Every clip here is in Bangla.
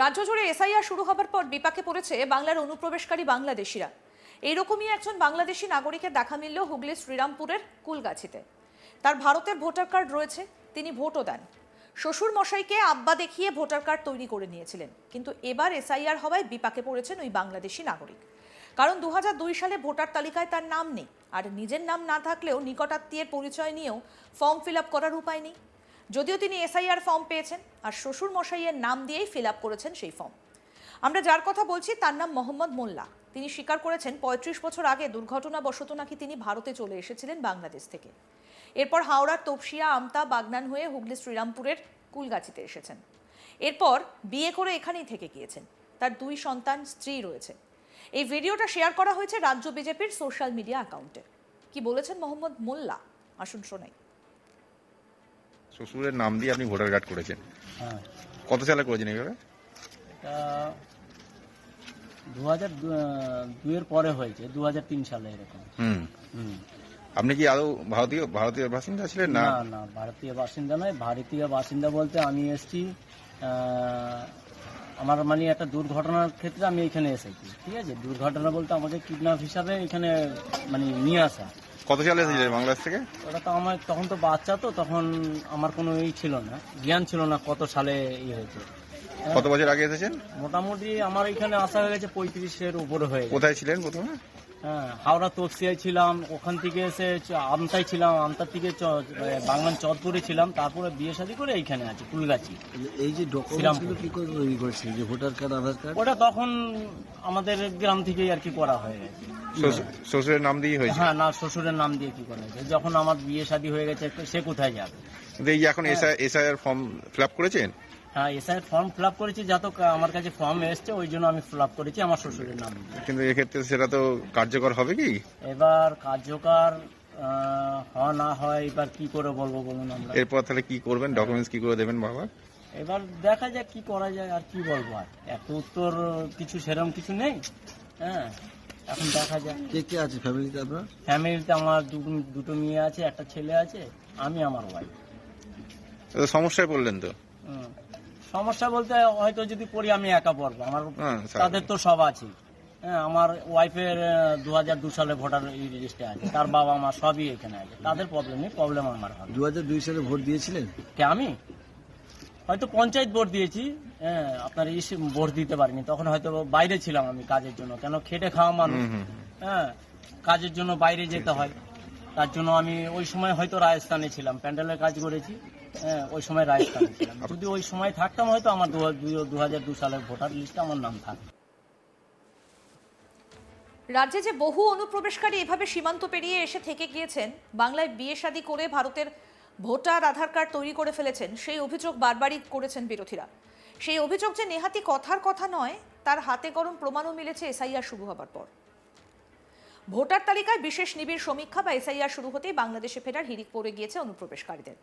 রাজ্য জুড়ে এসআইআর শুরু হবার পর বিপাকে পড়েছে বাংলার অনুপ্রবেশকারী বাংলাদেশিরা। এইরকমই একজন বাংলাদেশি নাগরিকের দেখা মিলল হুগলির শ্রীরামপুরের কুলগাছিতে। তার ভারতের ভোটার কার্ড রয়েছে, তিনি ভোটও দেন। শ্বশুর মশাইকে আব্বা দেখিয়ে ভোটার কার্ড তৈরি করে নিয়েছিলেন, কিন্তু এবার এসআইআর হওয়ায় বিপাকে পড়েছেন ওই বাংলাদেশি নাগরিক। কারণ দু হাজার দুই সালে ভোটার তালিকায় তার নাম নেই, আর নিজের নাম না থাকলেও নিকটাত্মীয়ের পরিচয় নিয়েও ফর্ম ফিল করার উপায় নেই। যদিও তিনি এসআইআর ফর্ম পেয়েছেন, আর শ্বশুর মশাইয়ের নাম দিয়েই ফিল করেছেন সেই ফর্ম। আমরা যার কথা বলছি তার নাম মোহাম্মদ মোল্লা। তিনি স্বীকার করেছেন, পঁয়ত্রিশ বছর আগে দুর্ঘটনাবশত নাকি তিনি ভারতে চলে এসেছিলেন বাংলাদেশ থেকে। এরপর হাওড়ার তপসিয়া, আমতা, বাগনান হয়ে হুগলি, শ্রীরামপুরের কুলগাছিতে এসেছেন। এরপর বিয়ে করে এখানেই থেকে গিয়েছেন। তার দুই সন্তান, স্ত্রী রয়েছে। এই ভিডিওটা শেয়ার করা হয়েছে রাজ্য বিজেপির সোশ্যাল মিডিয়া অ্যাকাউন্টে। কি বলেছেন মোহাম্মদ মোল্লা? আসুন শোনাই। শ্বশুরের নাম দিয়ে আপনি ভোটার কার্ড করেছেন। হ্যাঁ। কত সালে করেছেন এইভাবে? দু হাজার দুয়ের পরে হয়েছে দু হাজার তিন সালে এরকম। হুম। হুম। আপনি কি আদৌ ভারতীয় ভারতীয় বাসিন্দা ছিলেন না? না না ভারতীয় বাসিন্দা নয় ভারতীয় বাসিন্দা বলতে আমি এসেছি আমার মানে একটা দুর্ঘটনার ক্ষেত্রে আমি এখানে এসেছি ঠিক আছে? দুর্ঘটনা বলতে আমাকে কিডন্যাপ হিসাবে এখানে মানে নিয়ে আসা। কত সালে এসেছিলেন বাংলাদেশ থেকে? ওটা তো আমার তখন তো বাচ্চা তো তখন আমার কোনো ই ছিল না জ্ঞান ছিল না কত সালে ই হয়েছে। হ্যাঁ, কত বছর আগে এসেছেন? মোটামুটি আমার এখানে আসা হয়ে গেছে পঁয়ত্রিশের উপরে হয়ে কোথায় ছিলেন প্রথমে? হাওড়া তপসিয়ায় ছিলাম ওখান থেকে এসে আমতায় ছিলাম আমতার থেকে বাংলান চরপুরে ছিলাম তারপরে বিয়ে শাদী করে এইখানে আছি কুলগাছি এই যে ডকুমেন্টস কি করে তৈরি যে ভোটার কার্ড আধার কার্ড ওটা তখন আমাদের গ্রাম থেকেই আর কি করা হয়ে গেছে। শ্বশুর- শ্বশুরের নাম দিয়েই হয়েছে? হ্যাঁ না শ্বশুরের নাম দিয়ে কি করা হয়েছে? যখন আমার বিয়ে শাদী হয়ে গেছে সে কোথায় যাবে? এই যে এখন এসআইআর ফর্ম ফিল আপ করেছেন? হ্যাঁ এসআই ফর্ম ফিল আপ করেছি যত আমার কাছে ফর্ম এসছে ওই জন্য আমি ফিল আপ করেছি আমার শ্বশুরের নাম। কিন্তু এক্ষেত্রে সেটা তো কার্যকর হবে কি? এবার কার্যকর হয় না হয় এবার কি করে বলব বলুন আমরা? এরপর তাহলে কি করবেন? ডকুমেন্টস কি করে দেবেন বাবা? এবার দেখা যাক কি করা যায় আর কি বলব আর। এত উত্তর কিছু সেরকম কিছু নেই হ্যাঁ এখন দেখা যাক। কে কে আছে? ফ্যামিলিতে আপনার? ফ্যামিলিতে আমার দু- দুটো মেয়ে আছে একটা ছেলে আছে আমি আমার ওয়াইফ তো সমস্যায় পড়লেন তো? সমস্যা বলতে হয়তো যদি পড়ি আমি একা পড়ব। আমার হ্যাঁ, তাদের তো সব আছে। হ্যাঁ আমার ওয়াইফের দু হাজার দু সালে ভোটার রেজিস্ট্রে আছে। তার বাবা মা সবই এখানে আছে। তাদের প্রবলেম নেই প্রবলেম আমার হবে। দু হাজার দুই সালে ভোট দিয়েছিলেন? কে আমি? হয়তো পঞ্চায়েত ভোট দিয়েছি। হ্যাঁ আপনার ইস ভোট দিতে পারিনি। তখন হয়তো বাইরে ছিলাম আমি কাজের জন্য। কেন খেটে খাওয়া মানুষ। হ্যাঁ কাজের জন্য বাইরে যেতে হয়। তার জন্য আমি ওই সময় হয়তো রাজস্থানে ছিলাম। প্যান্ডেলের কাজ করেছি। ওই সময় রাজস্থানে ছিলাম যদি ওই সময় থাকতাম হয়তো আমার দু হাজার দু সালের ভোটার লিস্টে আমার নাম থাকতো। রাজ্যে যে বহু অনুপ্রবেশকারী এভাবে সীমান্ত পেরিয়ে এসে থেকে গিয়েছেন বাংলায় বিয়ে শাদী করে ভারতের ভোটার আধার কার্ড তৈরি করে ফেলেছেন সেই অভিযোগ বারবারই করেছেন বিরোধীরা। সেই অভিযোগ যে নেহাতি কথার কথা নয় তার হাতে গরম প্রমাণও মিলেছে এসআইআর শুরু হবার পর। ভোটার তালিকায় বিশেষ নিবিড় সমীক্ষা বা এসআইআর শুরু হতেই বাংলাদেশে ফেরার হিড়িক পড়ে গিয়েছে অনুপ্রবেশকারীদের।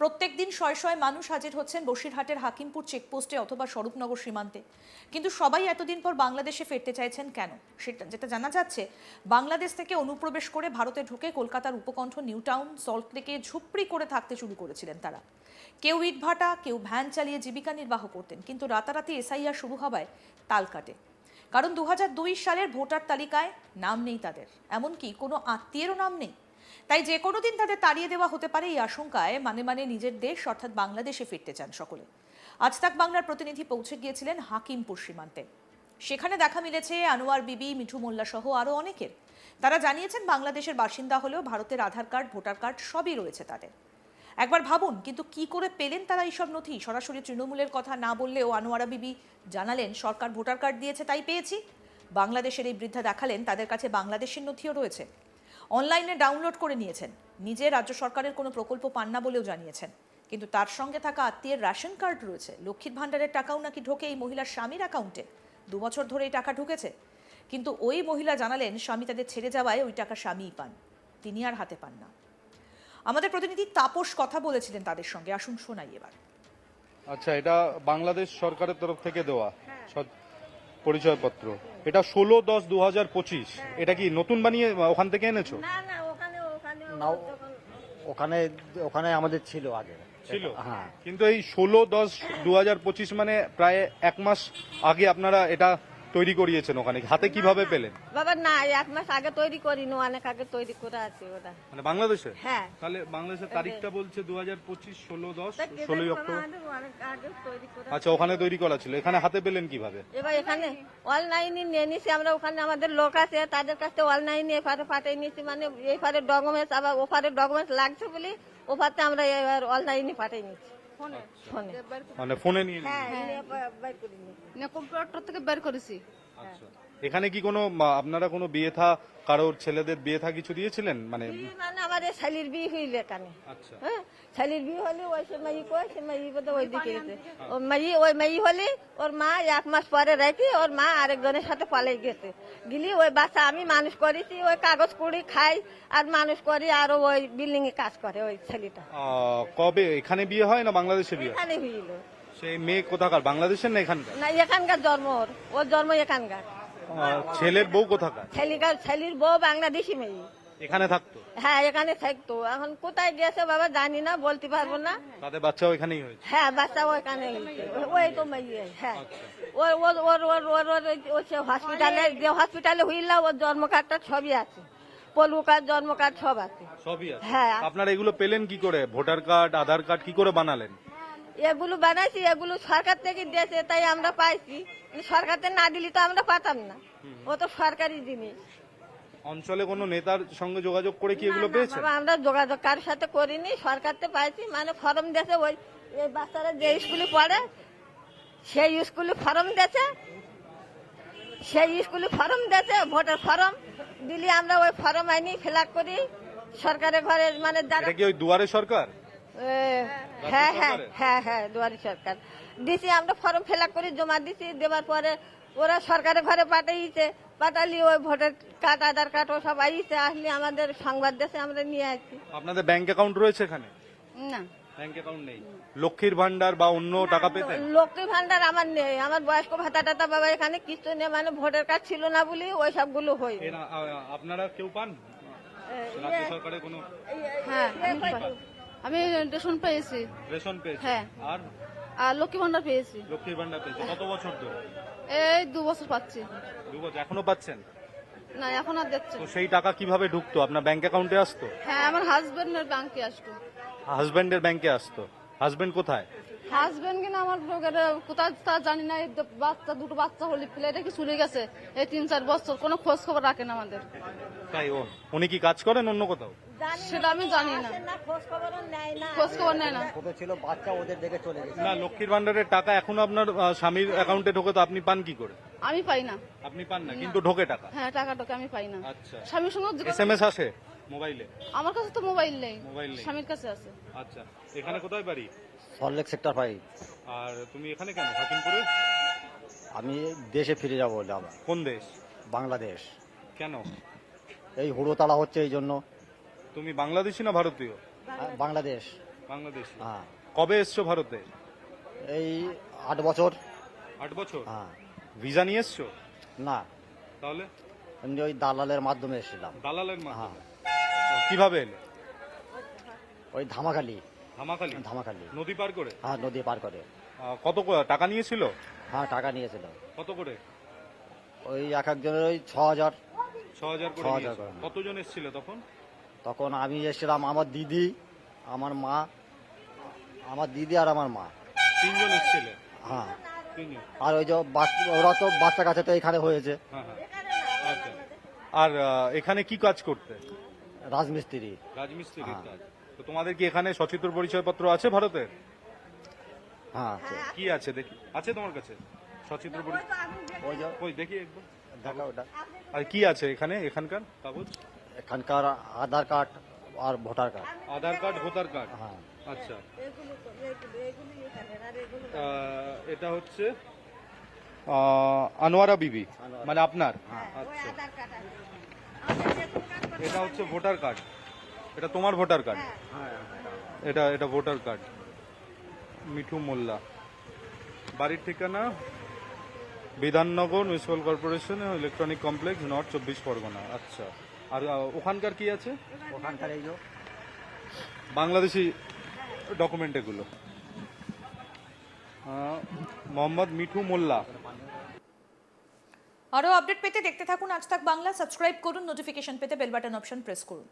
প্রত্যেক দিন শয়ে শয়ে মানুষ হাজির হচ্ছেন বসিরহাটের হাকিমপুর চেকপোস্টে অথবা স্বরূপনগর সীমান্তে। কিন্তু সবাই এতদিন পর বাংলাদেশে ফিরতে চাইছেন কেন? সেটা যেটা জানা যাচ্ছে, বাংলাদেশ থেকে অনুপ্রবেশ করে ভারতে ঢুকে কলকাতার উপকণ্ঠ নিউ টাউন সল্টলেকে ঝুপড়ি করে থাকতে শুরু করেছিলেন তারা। কেউ ইটভাটা, কেউ ভ্যান চালিয়ে জীবিকা নির্বাহ করতেন, কিন্তু রাতারাতি এসআইআর শুরু হওয়ায় তাল কাটে। কারণ দু হাজার দুই সালের ভোটার তালিকায় নাম নেই তাদের। এমনকি কোনো আত্মীয়েরও নাম নেই। তাই যে কোনো দিন তাদের তাড়িয়ে দেওয়া হতে পারে এই আশঙ্কায় মানে মানে নিজের দেশ অর্থাৎ বাংলাদেশে ফিরতে চান সকলে। আজ তাক বাংলার প্রতিনিধি পৌঁছে গিয়েছিলেন হাকিমপুর সীমান্তে। সেখানে দেখা মিলেছে আনোয়ার বিবি, মিঠু মোল্লা সহ আরও অনেকের। তারা জানিয়েছেন বাংলাদেশের বাসিন্দা হলেও ভারতের আধার কার্ড, ভোটার কার্ড সবই রয়েছে তাদের। একবার ভাবুন, কিন্তু কি করে পেলেন তারা এইসব নথি? সরাসরি তৃণমূলের কথা না বললেও আনোয়ারা বিবি জানালেন, সরকার ভোটার কার্ড দিয়েছে, তাই পেয়েছি। বাংলাদেশের এই বৃদ্ধা দেখালেন, তাদের কাছে বাংলাদেশের নথিও রয়েছে। অনলাইনে ডাউনলোড করে নিয়েছেন। নিজে রাজ্য সরকারের কোনো প্রকল্প পান না বলেও জানিয়েছেন। কিন্তু তার সঙ্গে থাকা আত্মীয়ের রেশন কার্ড রয়েছে। লক্ষ্মীর ভাণ্ডারের টাকাও নাকি ঢোকে এই মহিলার স্বামীর অ্যাকাউন্টে। দু বছর ধরে এই টাকা ঢুকেছে। কিন্তু ওই মহিলা জানালেন, স্বামী তাদের ছেড়ে যাওয়ায় ওই টাকা স্বামীই পান। তিনি আর হাতে পান না। আমাদের প্রতিনিধি তাপস কথা বলেছিলেন তাদের সঙ্গে। আসুন শোনাই এবার। আচ্ছা এটা বাংলাদেশ সরকারের তরফ থেকে দেওয়া সৎ- পরিচয়পত্র। এটা ষোলো দশ দু হাজার পঁচিশ। এটা কি নতুন বানিয়ে ওখান থেকে এনেছো? না না ওখানে ওখানে না, ওখানে ওখানে আমাদের ছিল আগে। ছিল? হ্যাঁ। কিন্তু এই ষোলো দশ দু হাজার পঁচিশ মানে প্রায় এক মাস আগে আপনারা এটা তৈরি করিয়েছেন ওখানে? হাতে কীভাবে পেলেন? বাবা না এক মাস আগে তৈরি করিনি অনেক আগে তৈরি করে আছে ওরা মানে বাংলাদেশে? হ্যাঁ। তাহলে বাংলাদেশের তারিখটা বলছে দু হাজার পঁচিশ ষোলো দশ ষোলোই অক্টোবর। করে আচ্ছা ওখানে তৈরি করা ছিল। এখানে হাতে পেলেন কীভাবে? এবার এখানে অনলাইনে নিয়ে নিছি আমরা ওখানে আমাদের লোক আছে তাদের কাছে অনলাইনে এপারে পাঠিয়ে নিয়েছি মানে এইপারে ডকুমেন্টস আবার ওপারে ডকুমেন্টস লাগছে বলে ওপারতে আমরা এবার অনলাইনে পাঠিয়ে নিচ্ছি। ফোনে। মানে ফোনে নিয়ে হ্যাঁ। কম্পিউটার থেকে বের করেছি। আচ্ছা। এখানে কি কোনো মা- আপনারা কোনো বিয়ে থা কারোর ছেলেদের বিয়ে থা কিছু দিয়েছিলেন? মানে মানে আমাদের শালির বিয়ে হইলে এখানে। আচ্ছা। হ্যাঁ? শালির বিয়ে হলে ওই সে মাই কয় সে মাই বোধ ওই দিকে ও মাই ওই মাই হলে ওর মা এক মাস পরে রেখে ওর মা আরেকজনের সাথে পালাই গেছে। গেলি ওই বাচ্চা আমি মানুষ করেছি ওই কাগজ কুড়ি খাই আর মানুষ করি আর ওই বিল্ডিং এ কাজ করে ওই ছেলেটা। কবে? এখানে বিয়ে হয় না বাংলাদেশে বিয়ে এখানে হইল। সেই মেয়ে কোথাকার? বাংলাদেশের না এখানকার? না এখানকার জন্ম ওর। ওর জন্ম এখানকার। ছেলের বউ কোথাকার? ছেলিকার ছেলির বউ বাংলাদেশি মেয়ে। এখানে থাকতো? হ্যাঁ এখানে থাকতো। এখন কোথায় গেছে বাবা জানি না বলতে পারব না। তাদের বাচ্চাও এখানেই হয়েছে? হ্যাঁ বাচ্চা ওইখানে ওই তো মেয়ে হ্যাঁ। ওর ওর ওর ওর ওর ওর ওই হসপিটালে যে হসপিটালে হইলা ওর জন্ম কার্ডটা সবই আছে। পলু কার্ড জন্ম কার্ড সব আছে। সবই আছে? হ্যাঁ। আপনারা এগুলো পেলেন কি করে? ভোটার কার্ড আধার কার্ড কি করে বানালেন? এগুলো বানাইছি এগুলো সরকার থেকে দিয়েছে তাই আমরা পাইছি। সরকার থেকে না দিলে তো আমরা পাতাম না। ও তো সরকারি জিনিস। অঞ্চলে কোনো নেতার সঙ্গে যোগাযোগ করে কি এগুলো পেয়েছেন? বাবা, আমরা যোগাযোগ কারোর সাথে করিনি সরকার থেকে পাইছি। মানে ফর্ম দিয়েছে ওই এই বাচ্চারা যে স্কুলে পড়ে সেই স্কুলে ফর্ম দিয়েছে। সেই স্কুলে ফর্ম দিয়েছে ভোটের ফর্ম। দিলি আমরা ওই ফর্ম আইনি ফিল করি। সরকারের ঘরে মানে যারা কি ওই দুয়ারে সরকার? হ্যাঁ হ্যাঁ হ্যাঁ হ্যাঁ দুয়ারি সরকার। দিছি আমরা ফর্ম ফিল করে জমা দিছি দেওয়ার পরে ওরা সরকারের ঘরে পাঠিয়েছে পাঠালি ওই ভোটার কার্ড আধার কার্ড ও সব আইছে আসলে আমাদের সংবাদ দেশে আমরা নিয়ে আসছি আপনাদের ব্যাংক অ্যাকাউন্ট রয়েছে এখানে? না। ব্যাংক অ্যাকাউন্ট নেই? লক্ষ্মীর ভান্ডার বা অন্য টাকা পেতেন? লক্ষ্মী ভান্ডার আমার নেই। আমার বয়স্ক ভাতা টাতা বাবা এখানে কিছু নেই মানে ভোটার কার্ড ছিল না বলি ওই সবগুলো এরা, আপনারা কেউ পান? রাজ্য সরকারের কোনো হ্যাঁ আমি রেশন পেয়েছি। রেশন পেয়েছি? হ্যাঁ। আর? আর লক্ষ্মী ভান্ডার পেয়েছি। লক্ষ্মীর ভান্ডার পেয়েছে। কত বছর ধরে? এই দু বছর পাচ্ছি। দু বছর। এখনও পাচ্ছেন? না এখন আর দেখছে তো সেই টাকা কীভাবে ঢুকতো? আপনার ব্যাংক অ্যাকাউন্টে আসতো? হ্যাঁ আমার হাজবেন্ডের ব্যাংকে আসতো। হাজবেন্ডের ব্যাংকে আসতো? হাজবেন্ড কোথায়? হাজবেন্ড কিনা আমার লোকের কোথায় তা জানি না। এই বাচ্চা দুটো বাচ্চা হলি প্লেটে কি চলে গেছে? এই তিন চার বছর কোনো খোঁজ খবর রাখেন আমাদের। তাই ও উনি কি কাজ করেন অন্য কোথাও? সেটা আমি জানি না। খোঁজ খবর নেয় লক্ষ্মীর ভান্ডারের টাকা এখনও আপনার আহ, স্বামীর অ্যাকাউন্টে ঢোকে তো আপনি পান কি করে? আমি পাই না। আপনি পান না কিন্তু ঢোকে টাকা? হ্যাঁ টাকা টাকাটাকে আমি পাই না। আচ্ছা। স্বামীর সঙ্গে আসে মোবাইলে? আমার কাছে তো মোবাইল নেই। মোবাইল নেই। স্বামীর কাছে আছে। আচ্ছা এখানে কোথায় বাড়ি? সল্টলেক সেক্টর ফাইভ আর তুমি এখানে কেন হাকিমপুরে? আমি দেশে ফিরে যাব বলে আবার। কোন দেশ? বাংলাদেশ। কেন? এই হুড়োতালা হচ্ছে এই জন্য। তুমি বাংলাদেশি না ভারতীয়? বাংলাদেশ। বাংলাদেশি। হ্যাঁ। কবে এসছো ভারতে? এই আট বছর। আট বছর? হ্যাঁ। ভিসা নিয়ে এসছো? না। তাহলে? এমনি ওই দালালের মাধ্যমে এসেছিলাম। দালালের হ্যাঁ। মাধ্যমে কীভাবে এলে? ওই ধামাখালি। ধামাখালি? ধামাখালি। নদী পার করে? হ্যাঁ নদী পার করে। কত টাকা নিয়েছিল? হ্যাঁ টাকা নিয়েছিল। কত করে? ওই এক একজনের ওই ছ হাজার। ছ হাজার ছ হাজার করে। কতজন এসেছিল তখন? তখন আমি এসেছিলাম আমার দিদি আমার মা আমার দিদি আর আমার মা। তিনজন এসেছিল? হ্যাঁ। তিনজন। আর ওই যে বাচ- ওরা তো বাচ্চা কাছে তো এখানে হয়েছে। হ্যাঁ হ্যাঁ। আচ্ছা। আর আহ, এখানে কি কাজ করতে? রাজমিস্ত্রি। রাজমিস্ত্রির হ্যাঁ। কাজ। তো তোমাদের কি এখানে সচিত্র পরিচয়পত্র আছে ভারতের? হ্যাঁ আছে। কি আছে? দেখি। আছে তোমার কাছে? সচিত্র পরিচয় ওই যে ওই দেখি একবার। দেখা ওটা। আর কি আছে এখানে এখানকার কাগজ? এখানকার আধার কার্ড আর voter card. Aadhaar card voter card? হ্যাঁ। আচ্ছা। এটা হচ্ছে আনোয়ারা বিবি মানে আপনার। আচ্ছা। এটা হচ্ছে ভোটার কার্ড। এটা তোমার ভোটার কার্ড? এটা এটা ভোটার কার্ড। মিঠু মোল্লা। বাড়ির ঠিকানা Bidhannagar municipal corporation electronic complex north চব্বিশ পরগনা। আচ্ছা। আর ওখানকার কি আছে? ওখানকার এই যে বাংলাদেশি ডকুমেন্ট এগুলো। মোহাম্মদ মিঠু মোল্লা। আরও আপডেট পেতে দেখতে থাকুন আজ তাক বাংলা। সাবস্ক্রাইব করুন নোটিফিকেশন পেতে বেল বাটন অপশন প্রেস করুন।